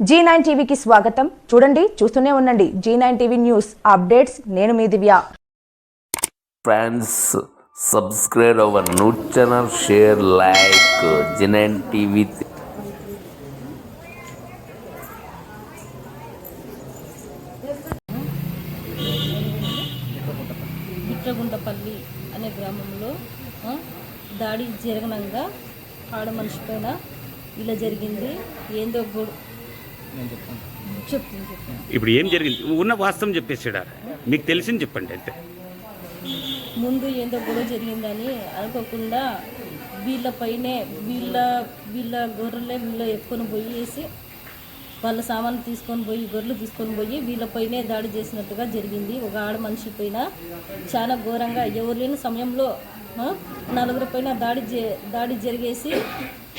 G nine టీవీకి స్వాగతం. చూడండి చూస్తూనే ఉండండి. Zee nine TV news updates. నేను మీ Divya. friends subscribe our new channel share like Jinan TV బిట్రగుంటపల్లి అనే గ్రామంలో ఆ, దాడి జరగనంగా ఆడ మనిషి పైన ఇలా జరిగింది. ఏందో చెప్తాను. ఇప్పుడు ఏం జరిగింది? ఉన్న వాస్తవం చెప్పేసాడా? మీకు తెలిసింది చెప్పండి అంతే. ముందు ఏందో గొడవ జరిగిందని అనుకోకుండా వీళ్ళపైనే వీళ్ళ వీళ్ళ గొర్రెలే వీళ్ళ ఎత్తుకొని పోయి వేసి వాళ్ళ సామాన్లు తీసుకొని పోయి గొర్రెలు తీసుకొని పోయి వీళ్ళపైనే దాడి చేసినట్టుగా జరిగింది. ఒక ఆడ మనిషి పైన చాలా ఘోరంగా ఎవరు లేని సమయంలో నలుగురి పైన దాడి దాడి జరిగేసి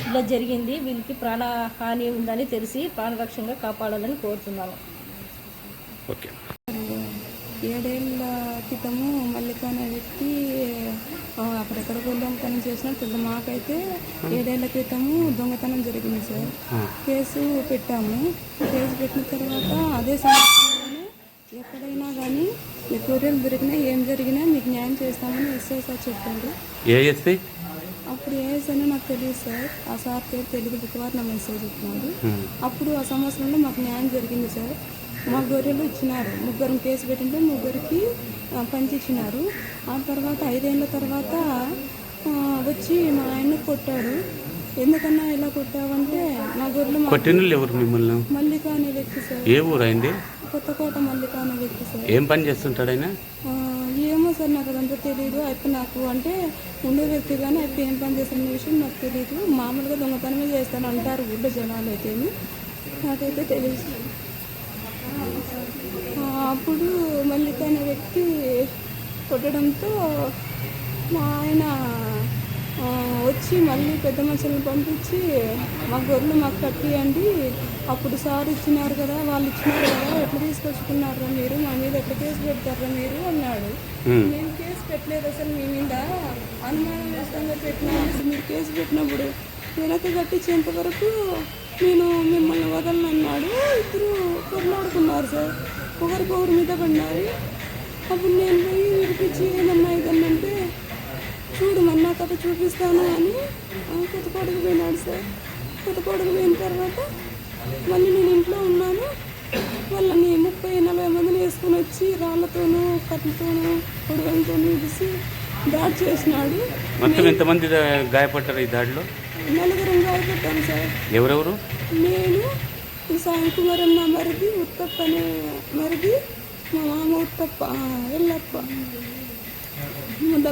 ఇలా జరిగింది. వీళ్ళకి ప్రాణహాని ఉందని తెలిసి ప్రాణరక్షంగా కాపాడాలని కోరుతున్నాను ఓకే. ఏడేళ్ళ క్రితము మల్లిక అనే వ్యక్తి అక్కడెక్కడ దొంగతనం చేసినా తెలియదు మాకైతే ఏడేళ్ళ క్రితము దొంగతనం జరిగింది సార్. కేసు పెట్టాము. కేసు పెట్టిన తర్వాత అదే సంవత్సరంలోనే ఎక్కడైనా కానీ మీ గొర్రెలు దొరికినా ఏం జరిగినా మీకు న్యాయం చేస్తామని ఎస్ఐ సార్ చెప్పారు. ఏ ఎస్ఐ? అప్పుడు ఏసైనా నాకు తెలియదు సార్. ఆ సార్ పేరు తెలుగు బుధవారం మెసేజ్ ఇచ్చినాడు అప్పుడు ఆ సంవత్సరంలో మాకు న్యాయం జరిగింది సార్. మా గొర్రెలు ఇచ్చినారు. ముగ్గురు కేసు పెట్టింటే ముగ్గురికి ఆ, పంచి ఇచ్చినారు ఆ తర్వాత ఐదేళ్ళ తర్వాత వచ్చి మా ఆయన కొట్టాడు ఎందుకన్నా ఇలా కొట్టావంటే నా గొర్రెలు ఎవరు మిమ్మల్ని? మల్లిక అనే వ్యక్తి సార్. ఏ ఊరు అయింది కొత్తకోట మల్లిక అనే వ్యక్తి సార్. ఏం పని చేస్తుంటాడు ఆయన? ఏమో సార్ నాకు అదంతా తెలియదు అయితే నాకు అంటే ఉండే వ్యక్తి కానీ అయితే ఏం పని చేస్తున్న విషయం నాకు తెలియదు మామూలుగా దొంగతనమే చేస్తాను అంటారు ఊళ్ళో జనాలు అయితే నాకైతే తెలియదు అప్పుడు మళ్ళీ తన వ్యక్తి కొట్టడంతో మా ఆయన వచ్చి మళ్ళీ పెద్ద మనుషులను పంపించి మా గొర్రెలు మాకు కట్టియండి. అప్పుడు సార్ ఇచ్చినారు కదా వాళ్ళు ఇచ్చినారు కదా ఎట్లా తీసుకొచ్చుకున్నారా మీరు? మా మీద ఎట్లా కేసు పెడతారా మీరు? అన్నాడు. నేను కేసు పెట్టలేదు అసలు మీ మీద. అనుమానం వేస్తాగా పెట్టినాను మీరు కేసు పెట్టినప్పుడు వెనక కట్టించేంత వరకు నేను మిమ్మల్ని వదలను అన్నాడు. ఇద్దరు కొట్లాడుకున్నారు సార్. ఒకరికొకరి మీద పడినారు అప్పుడు నేను పోయి విడిపించి ఏమన్నా ఇదన్నంటే చూడు నా కథ చూపిస్తాను అని కొత్త కొడుకు పోయినాడు సార్. కొత్త కొడుకు పోయిన తర్వాత మళ్ళీ నేను ఇంట్లో ఉన్నాను. వాళ్ళని ముప్పై నలభై మందిని వేసుకొని వచ్చి రాళ్ళతోనూ కట్లతోనూ పొడవలతోనూ ఇడిసి దాడి చేసినాడు. మొత్తం ఎంతమంది గాయపడ్డారు ఈ దాడిలో? నలుగురం గాయపడ్డాను సార్. ఎవరెవరు? నేను సాయం కుమార్ అన్న మరిది ఉత్తప్ప అనే మరిది మా మామ ఉత్తప్ప ఎల్లప్ప.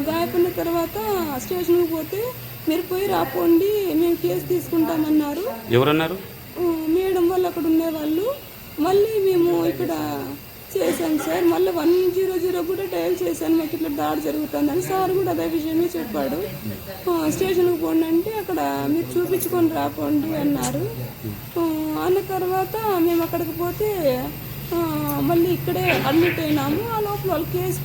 గాయపడిన తర్వాత స్టేషన్కి పోతే మీరు పోయి రాపోండి మేము కేసు తీసుకుంటామన్నారు. ఎవరన్నారు? మేడం వాళ్ళు అక్కడ ఉండేవాళ్ళు. మళ్ళీ మేము ఇక్కడ చేశాం సార్. మళ్ళీ వన్ జీరో జీరో కూడా డయల్ చేశాను. మాకు ఇట్లా దాడి జరుగుతుందని సార్ కూడా అదే విషయమే చెప్పాడు. స్టేషన్కి పోండి అంటే అక్కడ మీరు చూపించుకొని రాపోండి అన్నారు. అన్న తర్వాత మేము అక్కడికి పోతే మళ్ళీ ఇక్కడే అడ్మిట్ అయినాము. ఆ లోపల వాళ్ళు కేసు